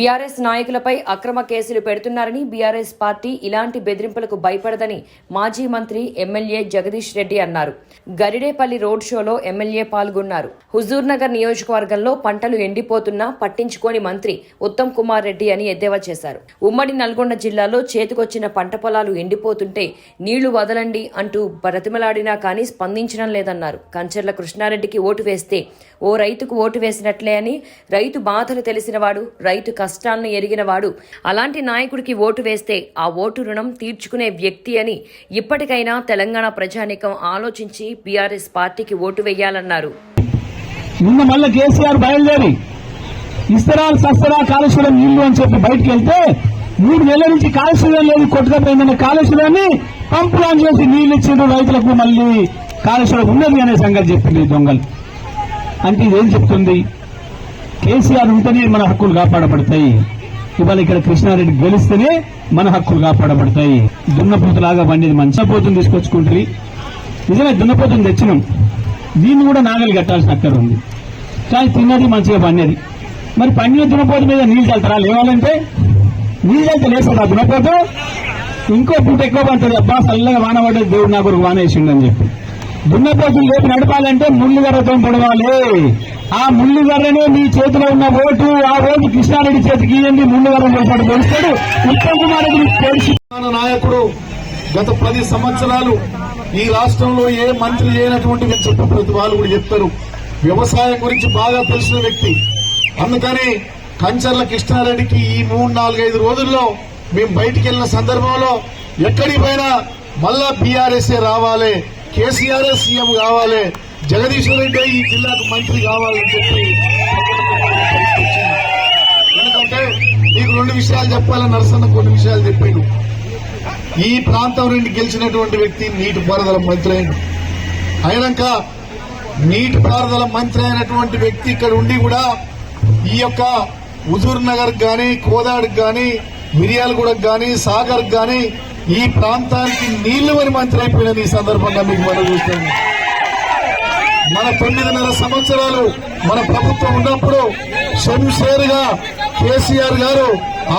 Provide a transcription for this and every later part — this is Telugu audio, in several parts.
బీఆర్ఎస్ నాయకులపై అక్రమ కేసులు పెడుతున్నారని బీఆర్ఎస్ పార్టీ ఇలాంటి బెదిరింపులకు భయపడదని మాజీ మంత్రి ఎమ్మెల్యే జగదీష్ రెడ్డి అన్నారు. గరిడేపల్లి రోడ్ షోలో ఎమ్మెల్యే పాల్గొన్నారు. హుజూర్ నగర్ నియోజకవర్గంలో పంటలు ఎండిపోతున్నా పట్టించుకోని మంత్రి ఉత్తమ్ కుమార్ రెడ్డి అని ఎద్దేవా చేశారు. ఉమ్మడి నల్గొండ జిల్లాలో చేతికొచ్చిన పంట పొలాలు ఎండిపోతుంటే నీళ్ళు వదలండి అంటూ బ్రతిమలాడినా కానీ స్పందించడం లేదన్నారు. కంచర్ల కృష్ణారెడ్డికి ఓటు వేస్తే ఓ రైతుకు ఓటు వేసినట్లే అని రైతు బాధలు తెలిసినవాడు రైతు కష్టాలను ఎరిగినవాడు అలాంటి నాయకుడికి ఓటు వేస్తే ఆ ఓటు రుణం తీర్చుకునే వ్యక్తి అని ఇప్పటికైనా తెలంగాణ ప్రజానీకం ఆలోచించి బీఆర్ఎస్ పార్టీకి ఓటు వేయాలన్నారు. నిన్న మళ్ళీ కేసీఆర్ బయలుదేరి ఇస్తరాలు సస్తరా కాళేశ్వరం నీళ్ళు అని చెప్పి వెళ్తే మూడు నెలల నుంచి కాళేశ్వరం లేదు కొట్టుకపోయిందనే కాళేశ్వరాన్ని పంపు ఆన్ చేసి నీళ్ళు ఇచ్చిండ్రు రైతులకు మళ్ళీ కాళేశ్వరం ఉన్నది అనే సంగతి చెప్పింది దొంగలు. అంటే ఇదేం చెప్తుంది? కేసీఆర్ ఉంటేనే మన హక్కులు కాపాడబడతాయి. ఇవాళ ఇక్కడ కృష్ణారెడ్డి గెలిస్తేనే మన హక్కులు కాపాడబడతాయి. దున్నపోతులాగా బండిది మంచపోతుని తీసుకొచ్చుకుంటుంది నిజమే దున్నపోతుని తెచ్చినాం. దీన్ని కూడా నాగలి కట్టాల్సిన అక్కడ ఉంది. కానీ తిన్నది మంచిగా పండేది. మరి పండిన దున్నపోతు మీద నీళ్ళు చల్తారా లేవాలంటే నీళ్ళు చల్తే లేస్తాడా దున్నపోతు? ఇంకో పూట ఎక్కువ పడుతుంది. అబ్బా చల్లగా వాన పడ్డది. దేవుడు నా కొరకు వాన వేసిండని చెప్పి. దున్నపోతులు లేపి నడపాలంటే ముళ్ళు గర్రతో పొడవాలి. ఆ ముళ్ళు గర్రనే మీ చేతిలో ఉన్న ఓటు ఆ ఓటు కృష్ణారెడ్డి చేతికి ఇవ్వండి ముళ్ళు గర్ర చేశాడు తెలుస్తాడు ఉత్తమ్ కుమార్ రెడ్డి నాయకుడు గత పది సంవత్సరాలు ఈ రాష్ట్రంలో ఏ మంత్రి చేయనటువంటి చెప్పిన ప్రతి వాళ్ళు కూడా చెప్తారు. వ్యవసాయం గురించి బాగా తెలిసిన వ్యక్తి. అందుకని కంచర్ల కృష్ణారెడ్డికి ఈ మూడు నాలుగైదు రోజుల్లో మేము బయటికి వెళ్ళిన సందర్భంలో ఎక్కడికి పోయినా మళ్ళా బీఆర్ఎస్ఏ రావాలి కేసీఆర్ఎస్ సీఎం కావాలి జగదీశ్వర్ రెడ్డి ఈ జిల్లాకు మంత్రి కావాలని చెప్పి ఎందుకంటే నీకు రెండు విషయాలు చెప్పాలని నరసన్న కొన్ని విషయాలు చెప్పాడు. ఈ ప్రాంతం నుండి గెలిచినటువంటి వ్యక్తి నీటి పారుదల మంత్రి అయిన అయినాక నీటి పారుదల మంత్రి అయినటువంటి వ్యక్తి ఇక్కడ ఉండి కూడా ఈ యొక్క హుజూర్ నగర్ కానీ కోదాడికి కానీ మిరియాలగూడకు కానీ సాగర్ కానీ ఈ ప్రాంతానికి నీళ్ళు అని మంత్రి అయిపోయినది ఈ సందర్భంగా మీకు మనం చూస్తాను మన తొమ్మిదిన్నర సంవత్సరాలు మన ప్రభుత్వం ఉన్నప్పుడు శంషేర్గా కేసీఆర్ గారు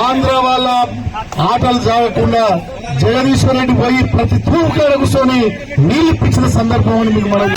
ఆంధ్ర వాళ్ళ ఆటలు సాగకుండా జగదీశ్వర్ రెడ్డి పోయి ప్రతి తూకాడ కూర్చొని నీళ్ళు ఇప్పించిన సందర్భం అని మీకు మనం